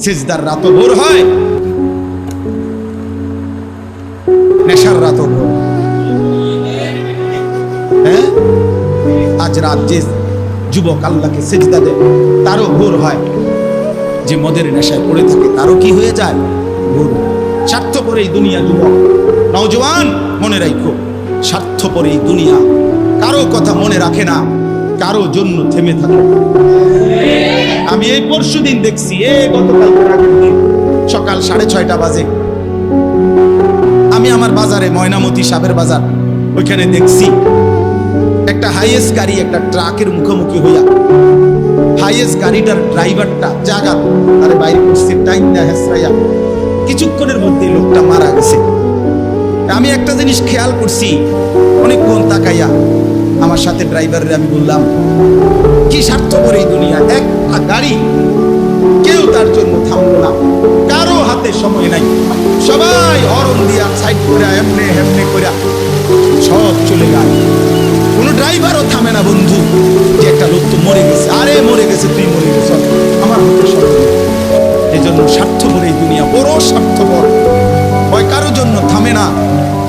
সেজদার রাতও ভোর হয়। নেশার রাতও ভোর। হ্যাঁ? আজ রাত যে যুবক আল্লাহকে সেজদা দেয়, তারও ভোর হয়। যে মদের নেশায় পড়ে থাকে, তারও কি হয়ে যায়? ভোর। স্বার্থপর এই দুনিয়া যুবক। নওজওয়ান মনে রাখো, স্বার্থপর এই দুনিয়া। কারও কথা মনে রাখে না। কারও জন্য থেমে থাকে। আমি এই পরশু দিন দেখছি, এ গতকাল সকাল সাড়ে ছয়টা বাজে। আমি আমার বাজারে ময়নামতি সাবের বাজার, ওইখানে দেখছি। একটা হাইয়েস্ট গাড়ি একটা ট্রাকের মুখোমুখি হইয়া হাইয়েস্ট গাড়িটার ড্রাইভারটা জাগা, আরে বাইরে করছে টাইম না কিছুক্ষণের মধ্যে লোকটা মারা গেছে। আমি একটা জিনিস খেয়াল করছি, অনেকক্ষণ তাকাইয়া। আমার সাথে ড্রাইভারের আমি বললাম, কি স্বার্থপর এই দুনিয়া? এক গাড়ি, কেউ তার জন্য থামলো না। কারও হাতে সময় নাই। সবাই হরন দিয়া সাইড করে এমনে হেমনে করে সব চলে গেল কোনো ড্রাইভারও থামে না, বন্ধু। যে একটা লোক তো মরে গেছে। আরে, মরে গেছে, তুই মরে গেছ। আমার হাতে সময় নেই। এই জন্য স্বার্থপর এই দুনিয়া, বড় স্বার্থপর। হয় কারও জন্য থামে না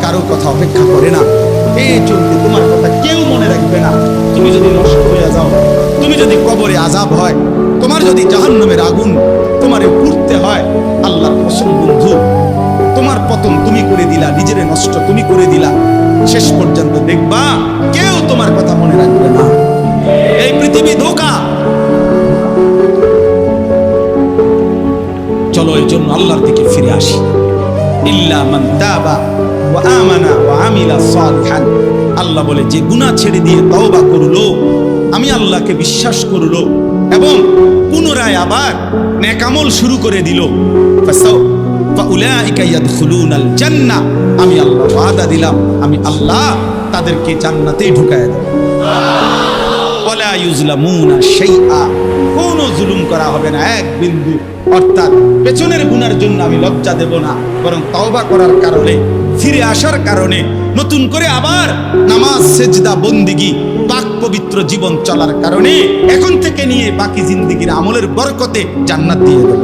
কারও কথা অপেক্ষা করে না। এই চলতে তোমার কথা আজাব হয়। তোমার যদি জাহান্নামের আগুন তোমারে পুড়তে হয়, আল্লাহর কসম বন্ধু, তোমার পতন তুমি করে দিলা, নিজের নষ্ট তুমি করে দিলা। শেষ পর্যন্ত দেখবা কেউ তোমার কথা মনে রাখবে না। এই পৃথিবী ধোকা। চলো এই জন্য আল্লাহর দিকে ফিরে আসি। ইল্লা মান তাবা ওয়া আমানা ওয়া আমিলা সালিহান। আল্লাহ বলে, যে গুনাহ ছেড়ে দিয়ে তওবা করল আমি আল্লাহকে বিশ্বাস করল এবং পুনরায় আবার নেকামল শুরু করে দিল। আমি আল্লাহ ওয়াদা দিলাম, আমি আল্লাহ তাদেরকে জান্নাতেই ঢুকায় কোনো জুলুম করা হবে না, এক বিন্দু। অর্থাৎ পেছনের জন্য আমি লজ্জা দেব না, বরং তওবা করার কারণে, ফিরে আসার কারণে, নতুন করে আবার নামাজ পবিত্র জীবন চলার কারণে এখন থেকে নিয়ে বাকি জিন্দিগির আমলের বরকতে জান্নাত দিয়ে দেব।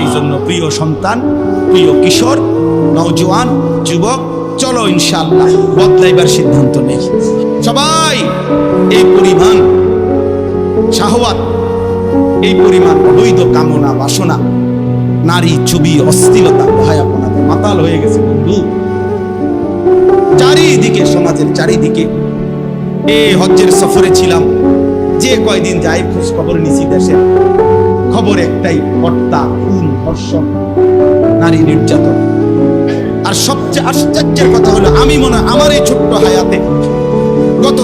এই জন্য প্রিয় সন্তান, প্রিয় কিশোর, নওজোয়ান, যুবক, চলো ইনশাআল্লাহ বদলাইবার সিদ্ধান্ত নেই। সবাই, এই পরিমাণ শাহওয়াত, এই পরিমাণ অবৈধ কামনা বাসনা, নারী ছবি অস্থিরতা ভয়াপনাতে মাতাল হয়ে গেছে বন্ধু। চারিদিকে, সমাজের চারিদিকে এ হজ্জের সফরে ছিলাম। যে কয়দিন যাই খোঁজ খবর নিছি দেশে খবর একটাই হত্যা খুন, ধর্ষণ, নারী নির্যাতন। আর সবচেয়ে আশ্চর্যের কথা হলো, আমি মনে আমার এই ছোট্ট হায়াতে গত